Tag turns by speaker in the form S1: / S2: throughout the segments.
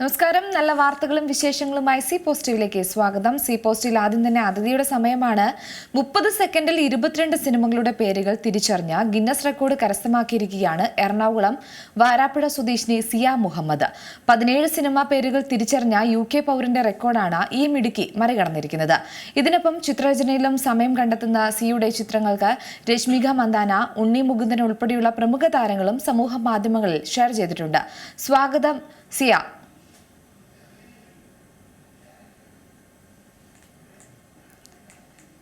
S1: നമസ്കാരം. നല്ല വാർത്തകളും വിശേഷങ്ങളുമായി സി പോസിറ്റീവിലേക്ക് സ്വാഗതം. സി പോസിറ്റീവിൽ ആദ്യം തന്നെ അതിഥിയുടെ സമയമാണ്. മുപ്പത് സെക്കൻഡിൽ ഇരുപത്തിരണ്ട് സിനിമകളുടെ പേരുകൾ തിരിച്ചറിഞ്ഞ ഗിന്നസ് റെക്കോർഡ് കരസ്ഥമാക്കിയിരിക്കുകയാണ് എറണാകുളം വാരാപ്പുഴ സ്വദേശിനി സിയ മുഹമ്മദ്. പതിനേഴ് സിനിമാ പേരുകൾ തിരിച്ചറിഞ്ഞ യു കെ പൗരന്റെ റെക്കോർഡാണ് ഈ മിടുക്കി മറികടന്നിരിക്കുന്നത്. ഇതിനൊപ്പം ചിത്രരചനയിലും സമയം കണ്ടെത്തുന്ന സിയുടെ ചിത്രങ്ങൾക്ക് രശ്മിക മന്ദാന ഉണ്ണി മുകുന്ദൻ ഉൾപ്പെടെയുള്ള പ്രമുഖ താരങ്ങളും സമൂഹ മാധ്യമങ്ങളിൽ ഷെയർ ചെയ്തിട്ടുണ്ട്. സ്വാഗതം സിയ.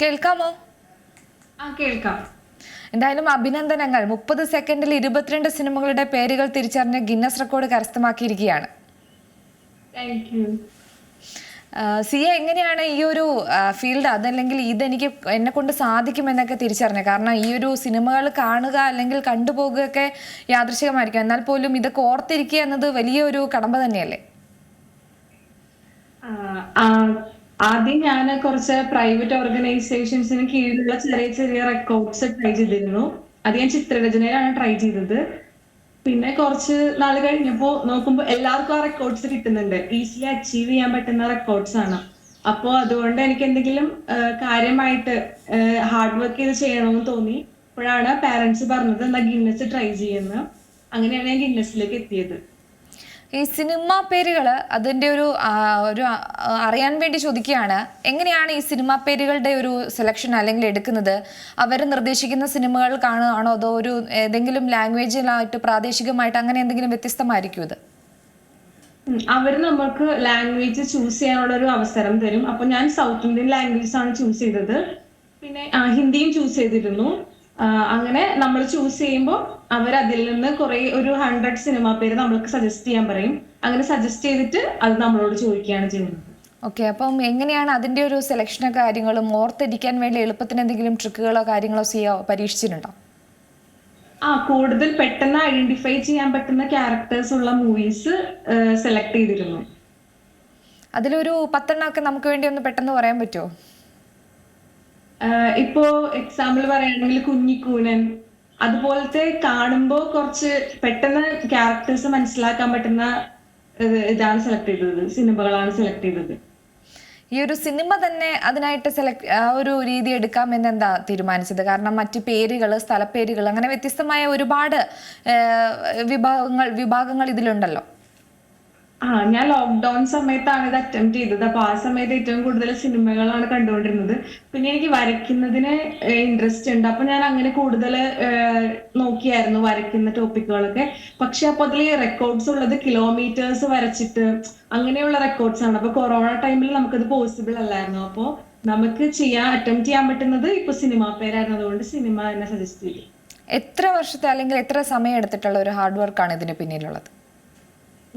S1: കേൾക്കാമോ?
S2: ആ കേൾക്കാം.
S1: എന്തായാലും അഭിനന്ദനങ്ങൾ. മുപ്പത് സെക്കൻഡിൽ ഇരുപത്തിരണ്ട് സിനിമകളുടെ പേരുകൾ തിരിച്ചറിഞ്ഞ് ഗിന്നസ് റെക്കോർഡ് കരസ്ഥമാക്കിയിരിക്കുകയാണ്. ആ, സിയ എങ്ങനെയാണ് ഈ ഒരു ഫീൽഡ് അതല്ലെങ്കിൽ ഇതെനിക്ക് എന്നെ കൊണ്ട് സാധിക്കുമെന്നൊക്കെ തിരിച്ചറിഞ്ഞത്? കാരണം ഈ ഒരു സിനിമകൾ കാണുക അല്ലെങ്കിൽ കണ്ടുപോകുകയൊക്കെ യാദൃശികമായിരിക്കും എന്നാൽ പോലും ഇതൊക്കെ ഓർത്തിരിക്കുക എന്നത് വലിയൊരു കടമ്പ തന്നെയല്ലേ?
S2: ആദ്യം ഞാൻ കുറച്ച് പ്രൈവറ്റ് ഓർഗനൈസേഷൻസിന് കീഴിലുള്ള ചെറിയ ചെറിയ റെക്കോർഡ്സ് ട്രൈ ചെയ്തിരുന്നു. അത് ഞാൻ ചിത്രരചനയിലാണ് ട്രൈ ചെയ്തത്. പിന്നെ കുറച്ച് നാൾ കഴിഞ്ഞപ്പോ നോക്കുമ്പോൾ എല്ലാവർക്കും ആ റെക്കോർഡ്സ് കിട്ടുന്നുണ്ട്. ഈസിലി അച്ചീവ് ചെയ്യാൻ പറ്റുന്ന റെക്കോർഡ്സ് ആണ്. അപ്പോ അതുകൊണ്ട് എനിക്ക് എന്തെങ്കിലും കാര്യമായിട്ട് ഹാർഡ് വർക്ക് ചെയ്ത് ചെയ്യണമെന്ന് തോന്നി. അപ്പോഴാണ് പാരന്റ്സ് പറഞ്ഞത് എന്നാ ഗിന്നസ് ട്രൈ ചെയ്യുന്നത് അങ്ങനെയാണ് ഞാൻ ഗിന്നസിലേക്ക് എത്തിയത്.
S1: ഈ സിനിമ പേരുകൾ അതിന്റെ ഒരു ഒരു അറിയാൻ വേണ്ടി ചോദിക്കുകയാണ്. എങ്ങനെയാണ് ഈ സിനിമ പേരുകളുടെ ഒരു സെലക്ഷൻ അല്ലെങ്കിൽ എടുക്കുന്നത്? അവർ നിർദ്ദേശിക്കുന്ന സിനിമകൾ കാണുകയാണോ? അതോ ഒരു ഏതെങ്കിലും ലാംഗ്വേജിലായിട്ട് പ്രാദേശികമായിട്ട് അങ്ങനെ എന്തെങ്കിലും വ്യത്യസ്തമായിരിക്കും ഇത്?
S2: അവർ നമുക്ക് ലാംഗ്വേജ് ചൂസ് ചെയ്യാനുള്ള ഒരു അവസരം തരും. അപ്പൊ ഞാൻ സൗത്ത് ഇന്ത്യൻ ലാംഗ്വേജസ് ആണ് ചൂസ് ചെയ്തത്. പിന്നെ ഹിന്ദിയും ചൂസ് ചെയ്തിരുന്നു. അങ്ങനെ നമ്മൾ ചൂസ് ചെയ്യുമ്പോൾ അവർ അതിൽ നിന്ന് കുറെ ഒരു ഹൺഡ്രഡ് സിനിമ പേര് നമ്മൾക്ക് സജസ്റ്റ് ചെയ്യാൻ പറയും. അങ്ങനെ സജസ്റ്റ് ചെയ്തിട്ട് അത് നമ്മളോട് ചോദിക്കുകയാണ് ചെയ്യുന്നത്.
S1: ഓക്കെ അപ്പം എങ്ങനെയാണ് അതിന്റെ ഒരു സെലക്ഷനോ കാര്യങ്ങളും ഓർത്തിരിക്കാൻ വേണ്ടി എളുപ്പത്തിന് എന്തെങ്കിലും ട്രിക്കുകളോ കാര്യങ്ങളോ സിയോ പരീക്ഷിച്ചിട്ടുണ്ടോ?
S2: ആ കൂടുതൽ പെട്ടെന്ന് ഐഡന്റിഫൈ ചെയ്യാൻ പറ്റുന്ന ക്യാരക്ടേഴ്സ് ഉള്ള മൂവീസ് സെലക്ട് ചെയ്തിരുന്നു.
S1: അതിലൊരു പത്തെണ്ണമൊക്കെ നമുക്ക് വേണ്ടി ഒന്ന് പെട്ടെന്ന് പറയാൻ പറ്റുമോ
S2: ഇപ്പോ എക്സാമ്പിൾ പറയുകയാണെങ്കിൽ കുഞ്ഞിക്കൂനൻ. അതുപോലത്തെ കാണുമ്പോ കുറച്ച് പെട്ടെന്ന് ക്യാരക്ടേഴ്സ് മനസ്സിലാക്കാൻ പറ്റുന്ന ഇത് ഇതാണ് സെലക്ട് ചെയ്തത്. സിനിമകളാണ് സെലക്ട് ചെയ്തത്.
S1: ഈ ഒരു സിനിമ തന്നെ അതിനായിട്ട് സെലക്ട് ആ ഒരു രീതി എടുക്കാമെന്ന് എന്താ തീരുമാനിച്ചത്? കാരണം മറ്റ് പേരുകൾ സ്ഥലപ്പേരുകൾ അങ്ങനെ വ്യത്യസ്തമായ ഒരുപാട് വിഭാഗങ്ങൾ വിഭാഗങ്ങൾ ഇതിലുണ്ടല്ലോ.
S2: ആ ഞാൻ ലോക്ക്ഡൗൺ സമയത്താണ് ഇത് അറ്റംപ്റ്റ് ചെയ്തത്. അപ്പൊ ആ സമയത്ത് ഏറ്റവും കൂടുതൽ സിനിമകളാണ് കണ്ടുകൊണ്ടിരുന്നത്. പിന്നെ എനിക്ക് വരയ്ക്കുന്നതിന് ഇൻട്രസ്റ്റ് ഉണ്ട്. അപ്പൊ ഞാൻ അങ്ങനെ കൂടുതൽ നോക്കിയായിരുന്നു വരയ്ക്കുന്ന ടോപ്പിക്കുകളൊക്കെ പക്ഷെ അപ്പൊ അതിൽ റെക്കോർഡ്സ് ഉള്ളത് കിലോമീറ്റേഴ്സ് വരച്ചിട്ട് അങ്ങനെയുള്ള റെക്കോർഡ്സ് ആണ്. അപ്പൊ കൊറോണ ടൈമിൽ നമുക്കത് പോസിബിൾ അല്ലായിരുന്നു. അപ്പോ നമുക്ക് ചെയ്യാൻ അറ്റംപ്റ്റ് ചെയ്യാൻ പറ്റുന്നത് ഇപ്പൊ സിനിമ പേരായിരുന്നു. അതുകൊണ്ട് സിനിമ എന്നെ സജസ്റ്റ് ചെയ്തു.
S1: എത്ര വർഷത്തെ അല്ലെങ്കിൽ എത്ര സമയം എടുത്തിട്ടുള്ള ഒരു ഹാർഡ് വർക്കാണ് ഇതിന് പിന്നിലുള്ളത്?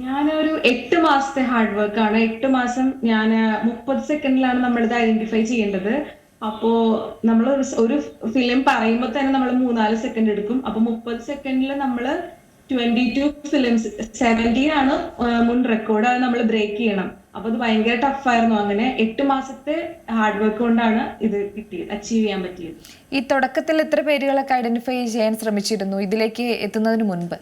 S2: ഞാനൊരു എട്ട് മാസത്തെ ഹാർഡ് വർക്ക് ആണ്. എട്ട് മാസം ഞാൻ മുപ്പത് സെക്കൻഡിലാണ് നമ്മളിത് ഐഡന്റിഫൈ ചെയ്യേണ്ടത്. അപ്പോ നമ്മൾ ഒരു ഫിലിം പറയുമ്പോൾ തന്നെ നമ്മൾ മൂന്നാൽ സെക്കൻഡ് എടുക്കും. അപ്പൊ മുപ്പത് സെക്കൻഡിൽ നമ്മൾ ട്വന്റി ടു ഫിലിംസ് സെവന്റീൻ ആണ് മുൻ റെക്കോർഡ് അത് നമ്മൾ ബ്രേക്ക് ചെയ്യണം. അപ്പൊ അത് ഭയങ്കര ടഫായിരുന്നു അങ്ങനെ എട്ട് മാസത്തെ ഹാർഡ് വർക്ക് കൊണ്ടാണ് ഇത് കിട്ടിയത് അച്ചീവ് ചെയ്യാൻ പറ്റിയത്.
S1: ഈ തുടക്കത്തിൽ എത്ര പേരുകളൊക്കെ ഐഡന്റിഫൈ ചെയ്യാൻ ശ്രമിച്ചിരുന്നു. ഇതിലേക്ക് എത്തുന്നതിന് മുൻപ്.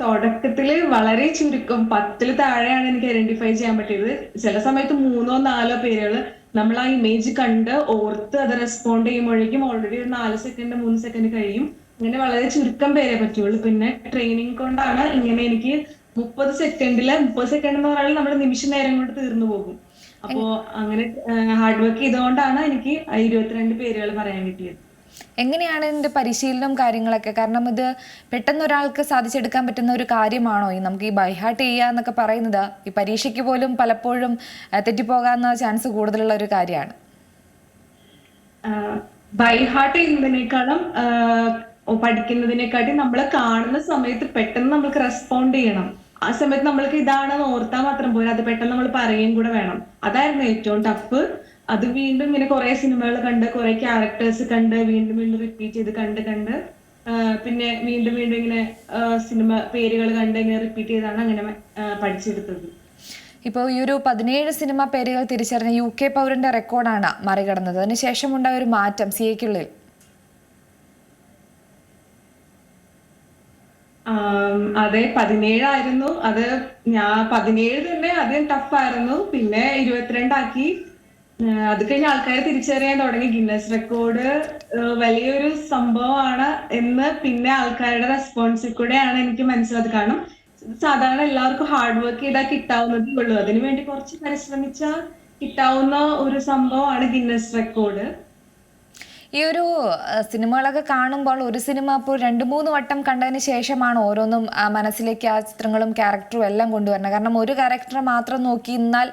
S2: തുടക്കത്തിൽ വളരെ ചുരുക്കം പത്തിൽ താഴെയാണ് എനിക്ക് ഐഡന്റിഫൈ ചെയ്യാൻ പറ്റിയത്. ചില സമയത്ത് മൂന്നോ നാലോ പേരുകൾ നമ്മൾ ആ ഇമേജ് കണ്ട് ഓർത്ത് അത് റെസ്പോണ്ട് ചെയ്യുമ്പോഴേക്കും ഓൾറെഡി ഒരു നാല് സെക്കൻഡ് മൂന്ന് സെക്കൻഡ് കഴിയും. അങ്ങനെ വളരെ ചുരുക്കം പേരെ പറ്റുള്ളൂ പിന്നെ ട്രെയിനിങ് കൊണ്ടാണ് ഇങ്ങനെ എനിക്ക് മുപ്പത് സെക്കൻഡിൽ മുപ്പത് സെക്കൻഡ് എന്ന് പറയുന്നത് നമ്മുടെ നിമിഷ നേരം കൊണ്ട് തീർന്നു പോകും. അപ്പോ അങ്ങനെ ഹാർഡ് വർക്ക് ചെയ്തുകൊണ്ടാണ് എനിക്ക് ഇരുപത്തിരണ്ട് പേരുകൾ പറയാൻ കിട്ടിയത്.
S1: എങ്ങനെയാണ് ഇതിന്റെ പരിശീലനം കാര്യങ്ങളൊക്കെ? കാരണം ഇത് പെട്ടെന്ന് ഒരാൾക്ക് സാധിച്ചെടുക്കാൻ പറ്റുന്ന ഒരു കാര്യമാണോ? ഈ നമുക്ക് ഈ ബൈഹാർട്ട് ചെയ്യുക എന്നൊക്കെ പറയുന്നത് ഈ പരീക്ഷയ്ക്ക് പോലും പലപ്പോഴും തെറ്റിപ്പോകാവുന്ന ചാൻസ് കൂടുതലുള്ള ഒരു കാര്യമാണ്.
S2: ബൈഹാർട്ട് ചെയ്യുന്നതിനേക്കാളും പഠിക്കുന്നതിനെക്കാട്ടി നമ്മൾ കാണുന്ന സമയത്ത് പെട്ടെന്ന് നമ്മൾക്ക് റെസ്പോണ്ട് ചെയ്യണം. ആ സമയത്ത് നമ്മൾക്ക് ഇതാണെന്ന് ഓർത്താൽ മാത്രം പോരാ അത് പെട്ടെന്ന് നമ്മൾ പറയുകയും കൂടെ വേണം. അതായിരുന്നു ഏറ്റവും ടഫ് അത് വീണ്ടും ഇങ്ങനെ കുറെ സിനിമകൾ കണ്ട് കുറെ ക്യാരക്ടേഴ്സ് കണ്ട് വീണ്ടും വീണ്ടും റിപ്പീറ്റ് ചെയ്ത് കണ്ട് കണ്ട് പിന്നെ വീണ്ടും വീണ്ടും ഇങ്ങനെ സിനിമ പേരുകൾ കണ്ട് ഇങ്ങനെ റിപ്പീറ്റ് ചെയ്താണ് അങ്ങനെ പഠിച്ചെടുത്തത്.
S1: ഇപ്പോൾ ഈ ഒരു പതിനേഴ് സിനിമ പേരുകൾ തിരിച്ചറിഞ്ഞ യു കെ പൗരന്റെ റെക്കോർഡാണ് മറികടന്നത്. അതിനുശേഷം ഉണ്ടായ ഒരു മാറ്റം സി എക്കുള്ളിൽ
S2: അതെ പതിനേഴായിരുന്നു. അത് ഞാൻ പതിനേഴ് തന്നെ ആദ്യം ടഫായിരുന്നു പിന്നെ ഇരുപത്തിരണ്ടാക്കി. അത് കഴിഞ്ഞ് ആൾക്കാരെ തിരിച്ചറിയാൻ തുടങ്ങി. ഗിന്നസ് റെക്കോർഡ് വലിയൊരു സംഭവമാണ് എന്ന് പിന്നെ ആൾക്കാരുടെ റെസ്പോൺസിൽ കൂടെയാണ് എനിക്ക് മനസ്സിലായത്. കാരണം സാധാരണ എല്ലാവർക്കും ഹാർഡ് വർക്ക് ചെയ്താൽ കിട്ടാവുന്നതേ ഉള്ളൂ. അതിനു വേണ്ടി കുറച്ച് പരിശ്രമിച്ചാൽ കിട്ടാവുന്ന ഒരു സംഭവമാണ് ഗിന്നസ് റെക്കോർഡ്.
S1: ഈ ഒരു സിനിമകളൊക്കെ കാണുമ്പോൾ ഒരു സിനിമ ഇപ്പോൾ രണ്ട് മൂന്ന് വട്ടം കണ്ടതിന് ശേഷമാണ് ഓരോന്നും മനസ്സിലേക്ക് ആ ചിത്രങ്ങളും ക്യാരക്ടറും എല്ലാം കൊണ്ടുവരുന്നത്. കാരണം ഒരു ക്യാരക്ടറെ മാത്രം നോക്കി ഇന്നാൽ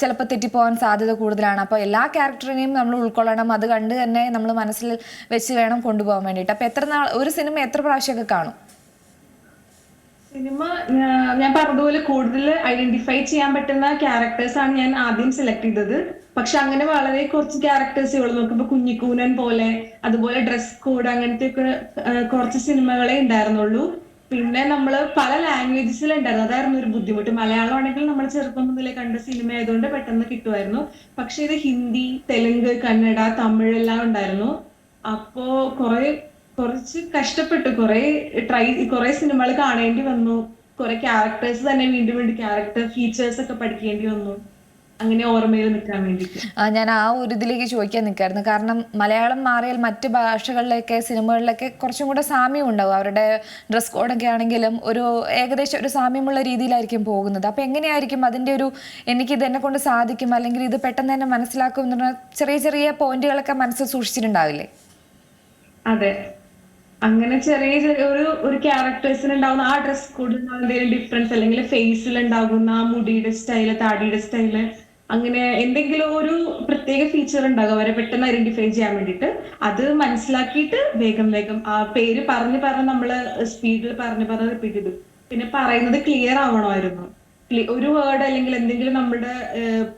S1: ചിലപ്പോൾ തെറ്റിപ്പോകാൻ സാധ്യത കൂടുതലാണ്. അപ്പോൾ എല്ലാ ക്യാരക്ടറിനെയും നമ്മൾ ഉൾക്കൊള്ളണം. അത് കണ്ട് തന്നെ നമ്മൾ മനസ്സിൽ വെച്ച് വേണം കൊണ്ടുപോകാൻ വേണ്ടിയിട്ട്. അപ്പോൾ എത്ര നാൾ ഒരു സിനിമ എത്ര പ്രാവശ്യമൊക്കെ കാണും?
S2: സിനിമ ഞാൻ പറഞ്ഞതുപോലെ കൂടുതൽ ഐഡന്റിഫൈ ചെയ്യാൻ പറ്റുന്ന ക്യാരക്ടേഴ്സ് ആണ് ഞാൻ ആദ്യം സെലക്ട് ചെയ്തത്. പക്ഷെ അങ്ങനെ വളരെ കുറച്ച് ക്യാരക്ടേഴ്സ് ഉള്ളു. നോക്കുമ്പോ കുഞ്ഞിക്കൂനൻ പോലെ അതുപോലെ ഡ്രസ് കോഡ് അങ്ങനത്തെ ഒക്കെ കുറച്ച് സിനിമകളെ ഉണ്ടായിരുന്നുള്ളൂ. പിന്നെ നമ്മൾ പല ലാംഗ്വേജസിൽ ഉണ്ടായിരുന്നു. അതായിരുന്നു ഒരു ബുദ്ധിമുട്ട്. മലയാളം ആണെങ്കിൽ നമ്മൾ ചെറുപ്പം മുതലേ കണ്ട സിനിമ ആയതുകൊണ്ട് പെട്ടെന്ന് കിട്ടുമായിരുന്നു. പക്ഷെ ഇത് ഹിന്ദി തെലുങ്ക് കന്നഡ തമിഴ് എല്ലാം ഉണ്ടായിരുന്നു. അപ്പോ കുറെ കുറച്ച് കഷ്ടപ്പെട്ടു. കുറെ ട്രൈ കുറെ സിനിമകൾ കാണേണ്ടി വന്നു. കുറെ ക്യാരക്ടേഴ്സ് തന്നെ വീണ്ടും വീണ്ടും ക്യാരക്ടർ ഫീച്ചേഴ്സ് ഒക്കെ പഠിക്കേണ്ടി വന്നു. അങ്ങനെ ഓർമ്മയിൽ നിൽക്കാൻ വേണ്ടിയിട്ട്.
S1: ആ, ഞാൻ ആ ഒരു ഇതിലേക്ക് ചോദിക്കാൻ നിൽക്കായിരുന്നു. കാരണം മലയാളം മാറിയാൽ മറ്റ് ഭാഷകളിലൊക്കെ സിനിമകളിലൊക്കെ കുറച്ചും കൂടെ സാമ്യം ഉണ്ടാവും. അവരുടെ ഡ്രസ് കോഡൊക്കെ ആണെങ്കിലും ഒരു ഏകദേശം ഒരു സാമ്യമുള്ള രീതിയിലായിരിക്കും പോകുന്നത്. അപ്പോൾ എങ്ങനെയായിരിക്കും അതിന്റെ ഒരു എനിക്ക് എന്നെ കൊണ്ട് സാധിക്കും? അല്ലെങ്കിൽ ഇത് പെട്ടെന്ന് തന്നെ മനസ്സിലാക്കും എന്ന് പറഞ്ഞാൽ ചെറിയ ചെറിയ പോയിന്റുകളൊക്കെ മനസ്സിൽ സൂക്ഷിച്ചിട്ടുണ്ടാവില്ലേ?
S2: അതെ. അങ്ങനെ ചെറിയ ഒരു ഒരു ക്യാരക്ടേഴ്സിന് ഉണ്ടാവുന്ന ആ ഡ്രസ് കോഡ് എന്തെങ്കിലും ഡിഫറൻസ് അല്ലെങ്കിൽ ഫേസിൽ ഉണ്ടാകുന്ന ആ മുടിയുടെ സ്റ്റൈൽ താടിയുടെ സ്റ്റൈൽ അങ്ങനെ എന്തെങ്കിലും ഒരു പ്രത്യേക ഫീച്ചർ ഉണ്ടാകും. അവരെ പെട്ടെന്ന് ഐഡന്റിഫൈ ചെയ്യാൻ വേണ്ടിയിട്ട്. അത് മനസ്സിലാക്കിയിട്ട് വേഗം വേഗം ആ പേര് പറഞ്ഞ് പറഞ്ഞ് നമ്മൾ സ്പീഡിൽ പറഞ്ഞ് പറഞ്ഞ് റിപ്പീറ്റ് ചെയ്തു. പിന്നെ പറയുന്നത് ക്ലിയർ ആവണമായിരുന്നു. ഒരു വേർഡ് അല്ലെങ്കിൽ എന്തെങ്കിലും നമ്മുടെ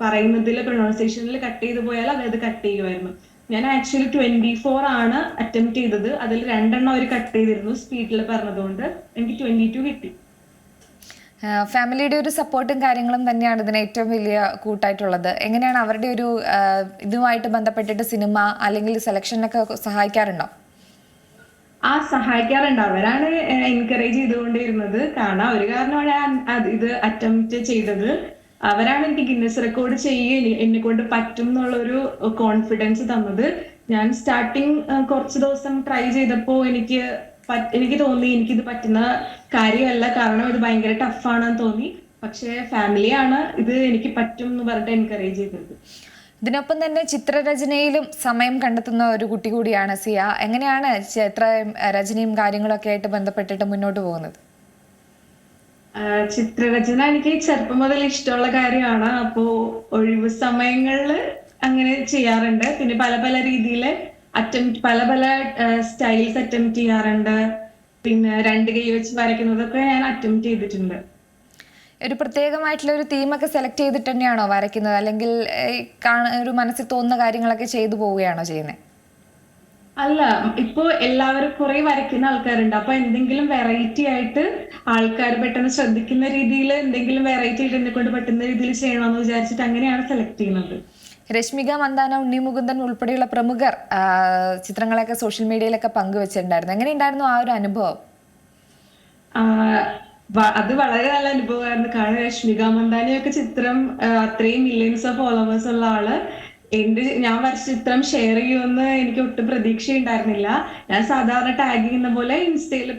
S2: പറയുന്നതിൽ പ്രൊണൗൺസിയേഷനിൽ കട്ട് ചെയ്തു പോയാൽ അതായത് കട്ട് ചെയ്യുമായിരുന്നു. ഞാൻ ആക്ച്വലി ട്വന്റി ഫോർ ആണ് അറ്റംപ്റ്റ് ചെയ്തത്. അതിൽ രണ്ടെണ്ണം അവർ കട്ട് ചെയ്തിരുന്നു സ്പീഡിൽ പറഞ്ഞതുകൊണ്ട്. എനിക്ക് ട്വന്റി ടു കിട്ടി
S1: ഫാമിലിയുടെ ഒരു സപ്പോർട്ടും കാര്യങ്ങളും തന്നെയാണ് ഇതിന് ഏറ്റവും വലിയ കൂട്ടായിട്ടുള്ളത്. എങ്ങനെയാണ് അവരുടെ ഒരു ഇതുമായിട്ട് ബന്ധപ്പെട്ടിട്ട് സിനിമ അല്ലെങ്കിൽ സെലക്ഷനൊക്കെ സഹായിക്കാറുണ്ടോ?
S2: ആ സഹായിക്കാറുണ്ട്. അവരാണ് എൻകറേജ് ചെയ്തുകൊണ്ടിരുന്നത്. കാരണം ഒരു കാരണമാണ് ഇത് അറ്റംപ്റ്റ് ചെയ്തത്. അവരാണ് എനിക്ക് ഗിന്നസ് റെക്കോർഡ് ചെയ്യുക എന്നെ കൊണ്ട് പറ്റും എന്നുള്ളൊരു കോൺഫിഡൻസ് തന്നത്. ഞാൻ സ്റ്റാർട്ടിങ് കുറച്ച് ദിവസം ട്രൈ ചെയ്തപ്പോൾ എനിക്ക് എനിക്ക് തോന്നി എനിക്കിത് പറ്റുന്ന കാര്യമല്ല. കാരണം ഇത് ഭയങ്കര ടഫാണെന്ന് തോന്നി. പക്ഷേ ഫാമിലിയാണ് ഇത് എനിക്ക് പറ്റും എന്ന് പറഞ്ഞിട്ട് എൻകറേജ് ചെയ്തത്.
S1: ഇതിനൊപ്പം തന്നെ ചിത്രരചനയിലും സമയം കണ്ടെത്തുന്ന ഒരു കുട്ടി കൂടിയാണ് സിയ. എങ്ങനെയാണ് ചിത്ര രചനയും കാര്യങ്ങളൊക്കെ ആയിട്ട് ബന്ധപ്പെട്ടിട്ട് മുന്നോട്ട് പോകുന്നത്?
S2: ചിത്രരചന എനിക്ക് ചെറുപ്പം മുതൽ ഇഷ്ടമുള്ള കാര്യമാണ്. അപ്പോ ഒഴിവ് സമയങ്ങളിൽ അങ്ങനെ ചെയ്യാറുണ്ട്. പിന്നെ പല പല രീതിയിൽ അറ്റംപ്റ്റ് പല പല സ്റ്റൈൽസ് അറ്റംപ്റ്റ് ചെയ്യാറുണ്ട്. പിന്നെ രണ്ട് കൈ വെച്ച് വരയ്ക്കുന്നതൊക്കെ ഞാൻ അറ്റംപ്റ്റ് ചെയ്തിട്ടുണ്ട്.
S1: ഒരു പ്രത്യേകമായിട്ടുള്ള ഒരു തീമൊക്കെ സെലക്ട് ചെയ്തിട്ട് തന്നെയാണോ വരയ്ക്കുന്നത്? അല്ലെങ്കിൽ ഒരു മനസ്സിൽ തോന്നുന്ന കാര്യങ്ങളൊക്കെ ചെയ്തു പോവുകയാണോ ചെയ്യുന്നത്
S2: അല്ല ഇപ്പോ എല്ലാവരും കുറെ വരയ്ക്കുന്ന ആൾക്കാരുണ്ട്. അപ്പൊ എന്തെങ്കിലും വെറൈറ്റി ആയിട്ട് ആൾക്കാർ പെട്ടെന്ന് ശ്രദ്ധിക്കുന്ന രീതിയിൽ എന്തെങ്കിലും വെറൈറ്റി ആയിട്ട് എന്നെ കൊണ്ട് പറ്റുന്ന രീതിയിൽ ചെയ്യണമെന്ന് വിചാരിച്ചിട്ട് അങ്ങനെയാണ് സെലക്ട് ചെയ്യുന്നത്.
S1: രശ്മിക മന്ദാന ഉണ്ണി മുകുന്ദൻ ഉൾപ്പെടെയുള്ള പ്രമുഖർ ചിത്രങ്ങളൊക്കെ സോഷ്യൽ മീഡിയയിലൊക്കെ പങ്കുവെച്ചിട്ടുണ്ടായിരുന്നു. എങ്ങനെയുണ്ടായിരുന്നു ആ ഒരു അനുഭവം?
S2: അത് വളരെ നല്ല അനുഭവമായിരുന്നു. കാരണം രശ്മിക മന്ദാനയൊക്കെ ചിത്രം അത്രയും മില്യൺസ് ഓഫ് ഫോളോവേഴ്സ് ഉള്ള ആൾ. എന്റെ ഞാൻ വരച്ച ചിത്രം ഷെയർ ചെയ്യുമെന്ന് എനിക്ക് ഒട്ടും പ്രതീക്ഷ ഉണ്ടായിരുന്നില്ല ഞാൻ സാധാരണ ടാഗ് ചെയ്യുന്ന പോലെ ഇൻസ്റ്റയിൽ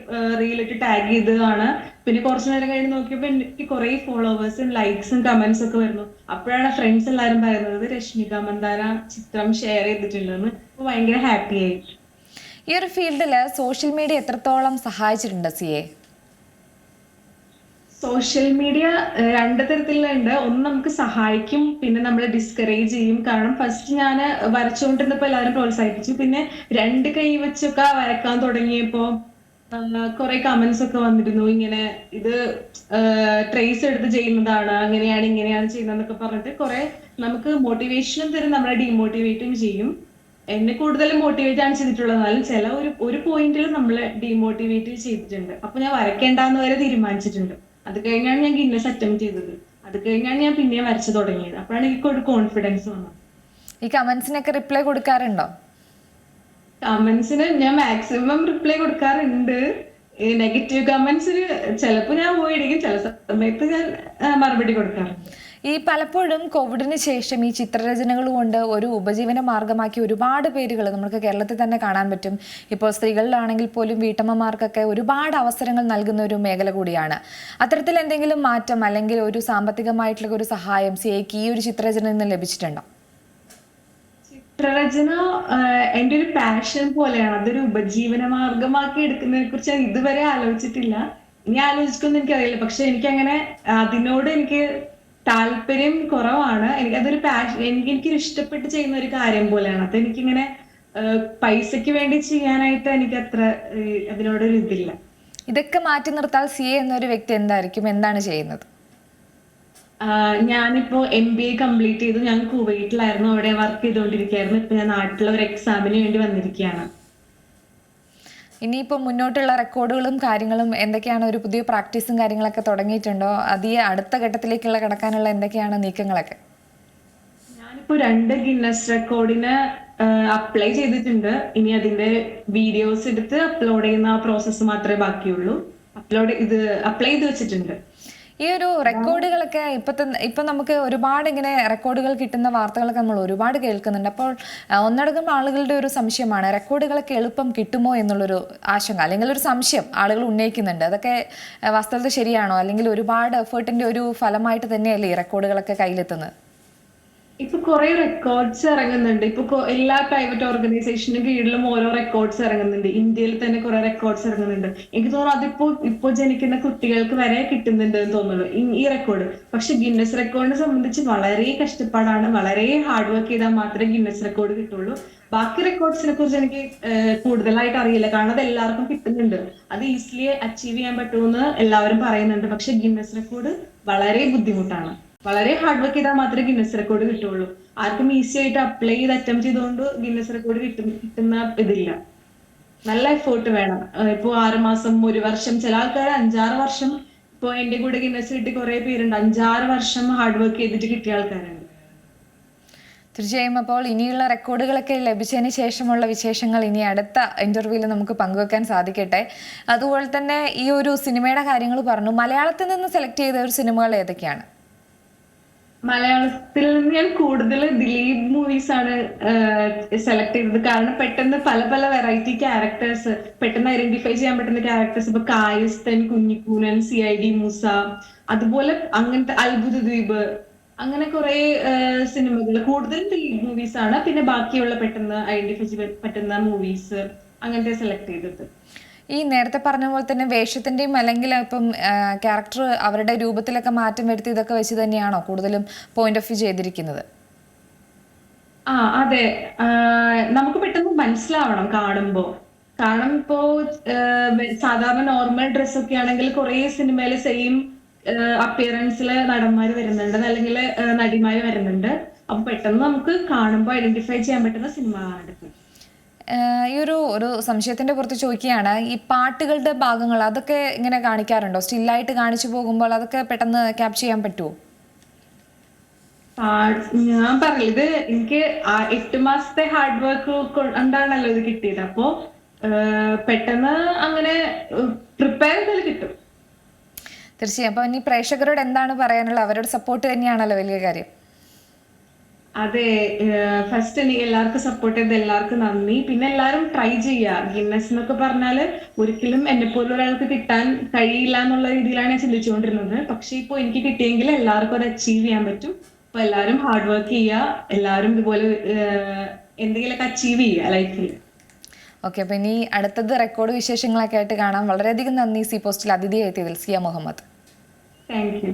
S2: റീലിട്ട് ടാഗ് ചെയ്തതാണ്. പിന്നെ കുറച്ചു നേരം കഴിഞ്ഞ് നോക്കിയപ്പോൾ എനിക്ക് കുറെ ഫോളോവേഴ്സും ലൈക്സും കമന്റ്സ് ഒക്കെ വരുന്നു. അപ്പോഴാണ് ഫ്രണ്ട്സ് എല്ലാവരും പറയുന്നത് രശ്മിക മന്ദാന ചിത്രം ഷെയർ ചെയ്തിട്ടുണ്ടെന്ന്. ഭയങ്കര ഹാപ്പി ആയി.
S1: ഈ ഒരു ഫീൽഡിൽ സോഷ്യൽ മീഡിയ എത്രത്തോളം സഹായിച്ചിട്ടുണ്ട് സിയെ?
S2: സോഷ്യൽ മീഡിയ രണ്ട് തരത്തിലുണ്ട്. ഒന്ന് നമുക്ക് സഹായിക്കും പിന്നെ നമ്മളെ ഡിസ്കറേജ് ചെയ്യും. കാരണം ഫസ്റ്റ് ഞാൻ വരച്ചുകൊണ്ടിരുന്നപ്പോൾ എല്ലാവരും പ്രോത്സാഹിപ്പിച്ചു. പിന്നെ രണ്ട് കൈ വെച്ചൊക്കെ വരക്കാൻ തുടങ്ങിയപ്പോ കുറെ കമന്റ്സ് ഒക്കെ വന്നിരുന്നു. ഇങ്ങനെ ഇത് ട്രേസ് എടുത്ത് ചെയ്യുന്നതാണ് അങ്ങനെയാണ് ഇങ്ങനെയാണ് ചെയ്യുന്നതെന്നൊക്കെ പറഞ്ഞിട്ട് കുറെ നമുക്ക് മോട്ടിവേഷനും തരും നമ്മളെ ഡീമോട്ടിവേറ്റും ചെയ്യും. എന്നെ കൂടുതൽ മോട്ടിവേറ്റ് ആണ് ചെയ്തിട്ടുള്ളത്. എന്നാലും ചില ഒരു ഒരു പോയിന്റിൽ നമ്മളെ ഡീമോട്ടിവേറ്റ് ചെയ്തിട്ടുണ്ട്. അപ്പൊ ഞാൻ വരയ്ക്കേണ്ടെന്ന് വരെ തീരുമാനിച്ചിട്ടുണ്ട്. അത് കഴിഞ്ഞാണ് ഞാൻ ഗിന്നസ് അറ്റംപ്റ്റ് ചെയ്തത്. അത് കഴിഞ്ഞാണ് ഞാൻ പിന്നെ വരച്ചു തുടങ്ങിയത്. അപ്പോഴാണ് എനിക്ക് ഒരു കോൺഫിഡൻസ് വന്നത്.
S1: ഈ കമന്റ്സിനൊക്കെ റിപ്ലൈ കൊടുക്കാറുണ്ടോ?
S2: കമന്റ്സിന് ഞാൻ മാക്സിമം റിപ്ലൈ കൊടുക്കാറുണ്ട്. നെഗറ്റീവ് കമന്റ്സിന് ചിലപ്പോ ഞാൻ പോയിരിക്കും ചില സമയത്ത് ഞാൻ മറുപടി കൊടുക്കാറുണ്ട്.
S1: ഈ പലപ്പോഴും കോവിഡിന് ശേഷം ഈ ചിത്രരചനകൾ കൊണ്ട് ഒരു ഉപജീവന മാർഗമാക്കി ഒരുപാട് പേരുകൾ നമുക്ക് കേരളത്തിൽ തന്നെ കാണാൻ പറ്റും. ഇപ്പോൾ സ്ത്രീകളിലാണെങ്കിൽ പോലും വീട്ടമ്മമാർക്കൊക്കെ ഒരുപാട് അവസരങ്ങൾ നൽകുന്ന ഒരു മേഖല കൂടിയാണ്. അത്തരത്തിൽ എന്തെങ്കിലും മാറ്റം അല്ലെങ്കിൽ ഒരു സാമ്പത്തികമായിട്ടുള്ള ഒരു സഹായം സിഐക്ക് ഈ ഒരു ചിത്രരചനയിൽ നിന്ന് ലഭിച്ചിട്ടുണ്ടോ?
S2: ചിത്രരചന എന്റെ ഒരു പാഷൻ പോലെയാണ്. അതൊരു ഉപജീവന മാർഗമാക്കി എടുക്കുന്നതിനെ കുറിച്ച് ഇതുവരെ ആലോചിച്ചിട്ടില്ല. ഇനി ആലോചിക്കുമെന്ന് എനിക്കറിയില്ല. പക്ഷെ എനിക്ക് അങ്ങനെ അതിനോട് എനിക്ക് താല്പര്യം കുറവാണ്. എനിക്ക് അതൊരു പാഷൻ എനിക്ക് എനിക്കൊരു ഇഷ്ടപ്പെട്ട് ചെയ്യുന്ന ഒരു കാര്യം പോലെയാണ്. അത് എനിക്കിങ്ങനെ പൈസക്ക് വേണ്ടി ചെയ്യാനായിട്ട് എനിക്ക് അത്ര അതിനോടൊരു ഇതില്ല.
S1: ഇതൊക്കെ മാറ്റി നിർത്താൽ സി എ എന്നൊരു വ്യക്തി എന്തായിരിക്കും? എന്താണ് ചെയ്യുന്നത്?
S2: ഞാനിപ്പോ എം ബി എ കംപ്ലീറ്റ് ചെയ്തു. ഞാൻ കുവൈറ്റിലായിരുന്നു. അവിടെ വർക്ക് ചെയ്തുകൊണ്ടിരിക്കുകയായിരുന്നു. ഇപ്പൊ ഞാൻ നാട്ടിലെ ഒരു എക്സാമിന് വേണ്ടി വന്നിരിക്കുകയാണ്.
S1: ഇനിയിപ്പോൾ മുന്നോട്ടുള്ള റെക്കോർഡുകളും കാര്യങ്ങളും എന്തൊക്കെയാണ് ഒരു പുതിയ പ്രാക്ടീസും കാര്യങ്ങളൊക്കെ തുടങ്ങിയിട്ടുണ്ടോ? അത് അടുത്ത ഘട്ടത്തിലേക്കുള്ള കടക്കാനുള്ള എന്തൊക്കെയാണ് നീക്കങ്ങളൊക്കെ?
S2: ഞാനിപ്പോ രണ്ട് ഗിന്നസ് റെക്കോർഡിന് അപ്ലൈ ചെയ്തിട്ടുണ്ട്. ഇനി അതിന്റെ വീഡിയോസ് എടുത്ത് അപ്ലോഡ് ചെയ്യുന്ന പ്രോസസ്സ് മാത്രമേ ബാക്കിയുള്ളൂ. അപ്ലോഡ് ഇത് അപ്ലൈ ചെയ്ത് വെച്ചിട്ടുണ്ട്.
S1: ഈ ഒരു റെക്കോർഡുകളൊക്കെ ഇപ്പത്തെ ഇപ്പൊ നമുക്ക് ഒരുപാട് ഇങ്ങനെ റെക്കോർഡുകൾ കിട്ടുന്ന വാർത്തകളൊക്കെ നമ്മൾ ഒരുപാട് കേൾക്കുന്നുണ്ട്. അപ്പോൾ ഒന്നടങ്കം ആളുകളുടെ ഒരു സംശയമാണ് റെക്കോർഡുകളൊക്കെ എളുപ്പം കിട്ടുമോ എന്നുള്ളൊരു ആശങ്ക അല്ലെങ്കിൽ ഒരു സംശയം ആളുകൾ ഉന്നയിക്കുന്നുണ്ട്. അതൊക്കെ വാസ്തവത്തിൽ ശരിയാണോ? അല്ലെങ്കിൽ ഒരുപാട് എഫേർട്ടിന്റെ ഒരു ഫലമായിട്ട് തന്നെയല്ലേ ഈ റെക്കോർഡുകളൊക്കെ കയ്യിലെത്തുന്നത്?
S2: ഇപ്പൊ കുറെ റെക്കോർഡ്സ് ഇറങ്ങുന്നുണ്ട്. ഇപ്പൊ എല്ലാ പ്രൈവറ്റ് ഓർഗനൈസേഷനും കീഴിലും ഓരോ റെക്കോർഡ്സ് ഇറങ്ങുന്നുണ്ട്. ഇന്ത്യയിൽ തന്നെ കുറെ റെക്കോർഡ്സ് ഇറങ്ങുന്നുണ്ട്. എനിക്ക് തോന്നുന്നു അതിപ്പോ ഇപ്പൊ ജനിക്കുന്ന കുട്ടികൾക്ക് വരെ കിട്ടുന്നുണ്ട് എന്ന് തോന്നുന്നു. ഈ- റെക്കോർഡ് പക്ഷെ ഗിന്നസ് റെക്കോർഡിനെ സംബന്ധിച്ച് വളരെ കഷ്ടപ്പാടാണ്. വളരെ ഹാർഡ് വർക്ക് ചെയ്താൽ മാത്രമേ ഗിന്നസ് റെക്കോർഡ് കിട്ടുള്ളൂ. ബാക്കി റെക്കോർഡ്സിനെ കുറിച്ച് എനിക്ക് കൂടുതലായിട്ട് അറിയില്ല. കാരണം അത് എല്ലാവർക്കും കിട്ടുന്നുണ്ട്. അത് ഈസിലി അച്ചീവ് ചെയ്യാൻ പറ്റുമെന്ന് എല്ലാവരും പറയുന്നുണ്ട്. പക്ഷെ ഗിന്നസ് റെക്കോർഡ് വളരെ ബുദ്ധിമുട്ടാണ്. വളരെ ഹാർഡ് വർക്ക് ചെയ്താൽ മാത്രമേ ഗിന്നസ് റെക്കോർഡ് കിട്ടുള്ളൂ ആർക്കും ഈസി ആയിട്ട് അപ്ലൈ ചെയ്ത് അറ്റംപ്റ്റ് ചെയ്തുകൊണ്ട് ഗിന്നസ് റെക്കോർഡ് കിട്ടും കിട്ടുന്ന ഇതില്ല. നല്ല എഫേർട്ട് വേണം. ഇപ്പോൾ ആറ് മാസം ഒരു വർഷം ചില ആൾക്കാർ അഞ്ചാറ് വർഷം ഇപ്പൊ എന്റെ കൂടെ ഗിന്നസ് കിട്ടി കുറെ പേരുണ്ട്. അഞ്ചാറ് വർഷം ഹാർഡ് വർക്ക് ചെയ്തിട്ട് കിട്ടിയ ആൾക്കാരുണ്ട്
S1: തീർച്ചയായും അപ്പോൾ ഇനിയുള്ള റെക്കോർഡുകളൊക്കെ ലഭിച്ചതിന് ശേഷമുള്ള വിശേഷങ്ങൾ ഇനി അടുത്ത ഇന്റർവ്യൂവിൽ നമുക്ക് പങ്കുവെക്കാൻ സാധിക്കട്ടെ. അതുപോലെ തന്നെ ഈ ഒരു സിനിമയുടെ കാര്യങ്ങൾ പറഞ്ഞു. മലയാളത്തിൽ നിന്ന് സെലക്ട് ചെയ്ത ഒരു സിനിമകൾ ഏതൊക്കെയാണ്?
S2: മലയാളത്തിൽ ഞാൻ കൂടുതൽ ദിലീപ് മൂവീസ് ആണ് സെലക്ട് ചെയ്തത്. കാരണം പെട്ടെന്ന് പല പല വെറൈറ്റി ക്യാരക്ടേഴ്സ് പെട്ടെന്ന് ഐഡന്റിഫൈ ചെയ്യാൻ പറ്റുന്ന ക്യാരക്ടേഴ്സ് ഇപ്പൊ കായസ്ഥൻ Kunjikoonan C I D Moosa അതുപോലെ അങ്ങനത്തെ അത്ഭുത ദ്വീപ് അങ്ങനെ കുറെ സിനിമകൾ. കൂടുതലും ദിലീപ് മൂവീസ് ആണ്. പിന്നെ ബാക്കിയുള്ള പെട്ടെന്ന് ഐഡന്റിഫൈ ചെയ്യാൻ പറ്റുന്ന മൂവീസ് അങ്ങനത്തെ സെലക്ട് ചെയ്തത്.
S1: ഈ നേരത്തെ പറഞ്ഞ പോലെ തന്നെ വേഷത്തിന്റെയും അല്ലെങ്കിൽ ഇപ്പം ക്യാരക്ടർ അവരുടെ രൂപത്തിലൊക്കെ മാറ്റം വരുത്തി ഇതൊക്കെ വെച്ച് തന്നെയാണോ കൂടുതലും പോയിന്റ് ഓഫ് വ്യൂ ചെയ്തിരിക്കുന്നത്?
S2: ആ അതെ. നമുക്ക് പെട്ടെന്ന് മനസ്സിലാവണം കാണുമ്പോ. കാരണം ഇപ്പോ സാധാരണ നോർമൽ ഡ്രസ് ഒക്കെ ആണെങ്കിൽ കുറെ സിനിമയിൽ സെയിം അപ്പിയറൻസിൽ നടന്മാര് വരുന്നുണ്ട് അല്ലെങ്കിൽ നടിമാര് വരുന്നുണ്ട്. അപ്പൊ പെട്ടെന്ന് നമുക്ക് കാണുമ്പോൾ ഐഡന്റിഫൈ ചെയ്യാൻ പറ്റുന്ന സിനിമകളാണ്
S1: ആഹ് ഈ ഒരു ഒരു സംശയത്തിന്റെ പുറത്ത് ചോദിക്കുകയാണ് ഈ പാട്ടുകളുടെ ഭാഗങ്ങൾ അതൊക്കെ ഇങ്ങനെ കാണിക്കാറുണ്ടോ? സ്റ്റില്ലായിട്ട് കാണിച്ചു പോകുമ്പോൾ അതൊക്കെ പെട്ടെന്ന് ക്യാപ്ചർ ചെയ്യാൻ പറ്റുമോ
S2: ഞാൻ പറഞ്ഞില്ല ഇത് എനിക്ക് എട്ട് മാസത്തെ ഹാർഡ് വർക്ക് കൊണ്ടാണല്ലോ ഇത് കിട്ടിയത്. അപ്പോ പെട്ടെന്ന് അങ്ങനെ പ്രിപ്പയർ ചെയ്താൽ കിട്ടും.
S1: തീർച്ചയായും. അപ്പൊ ഇനി പ്രേക്ഷകരോട് എന്താണ് പറയാനുള്ളത്? അവരുടെ സപ്പോർട്ട് തന്നെയാണല്ലോ വലിയ കാര്യം.
S2: അതെ ഫസ്റ്റ് എനിക്ക് എല്ലാവർക്കും സപ്പോർട്ട് ചെയ്ത് എല്ലാവർക്കും നന്ദി. പിന്നെ എല്ലാവരും ട്രൈ ചെയ്യുക ഗിന്നസ് എന്നൊക്കെ പറഞ്ഞാൽ ഒരിക്കലും എന്നെ പോലെ ഒരാൾക്ക് കിട്ടാൻ കഴിയില്ല എന്നുള്ള രീതിയിലാണ് ഞാൻ ചിന്തിച്ചുകൊണ്ടിരുന്നത്. പക്ഷെ ഇപ്പൊ എനിക്ക് കിട്ടിയെങ്കിൽ എല്ലാവർക്കും അത് അച്ചീവ് ചെയ്യാൻ പറ്റും. അപ്പൊ എല്ലാവരും ഹാർഡ് വർക്ക് ചെയ്യുക എല്ലാവരും ഇതുപോലെ എന്തെങ്കിലുമൊക്കെ അച്ചീവ് ചെയ്യുക ലൈഫിൽ
S1: ഓക്കെ അപ്പൊ ഇനി അടുത്തത് റെക്കോർഡ് വിശേഷങ്ങളൊക്കെ ആയിട്ട് കാണാം. വളരെയധികം നന്ദി സി പോസ്റ്റിൽ അതിഥിയായി എത്തിയതിൽ സിയ മുഹമ്മദ്.
S2: Thank U